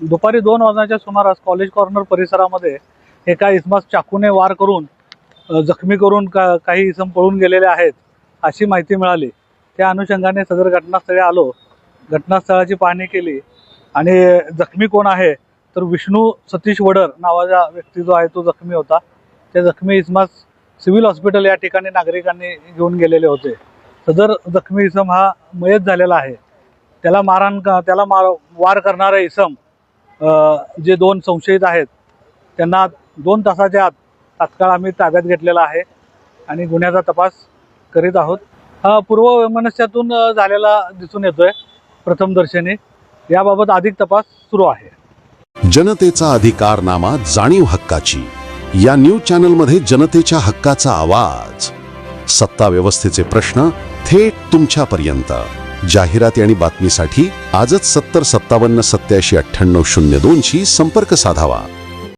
दुपारी दोन वाजण्याच्या सुमारास कॉलेज कॉर्नर परिसरामध्ये एका इसमास चाकूने वार करून जखमी करून का काही इसम पळून गेलेले आहेत अशी माहिती मिळाली. त्या अनुषंगाने सदर घटनास्थळी आलो. घटनास्थळाची पाहणी केली. आणि जखमी कोण आहे? तर विष्णू सतीश वडर नावाचा व्यक्ती जो आहे तो जखमी होता. त्या जखमी इसमास सिव्हिल हॉस्पिटल या ठिकाणी नागरिकांनी घेऊन गेलेले होते. सदर जखमी इसम हा मयत झालेला आहे. त्याला मारहाण का त्याला मार वार करणारा इसम जे दोन संशयित आहेत त्यांना दोन तासाच्या आत तात्काळ आम्ही ताब्यात घेतलेला आहे आणि गुन्ह्याचा तपास करीत आहोत. हा पूर्व वैमनस्यातून झालेला दिसून येतोय प्रथमदर्शनी याबाबत अधिक तपास सुरू आहे. जनतेचा अधिकारनामा जाणीव हक्काची. या न्यूज चॅनलमध्ये जनतेच्या हक्काचा आवाज. सत्ता व्यवस्थेचे प्रश्न थेट तुमच्यापर्यंत. जाहिराती आणि बातमीसाठी आजच सत्तर सत्तावन्न सत्याऐंशी अठ्ठ्याण्णव शून्य दोनशी संपर्क साधावा.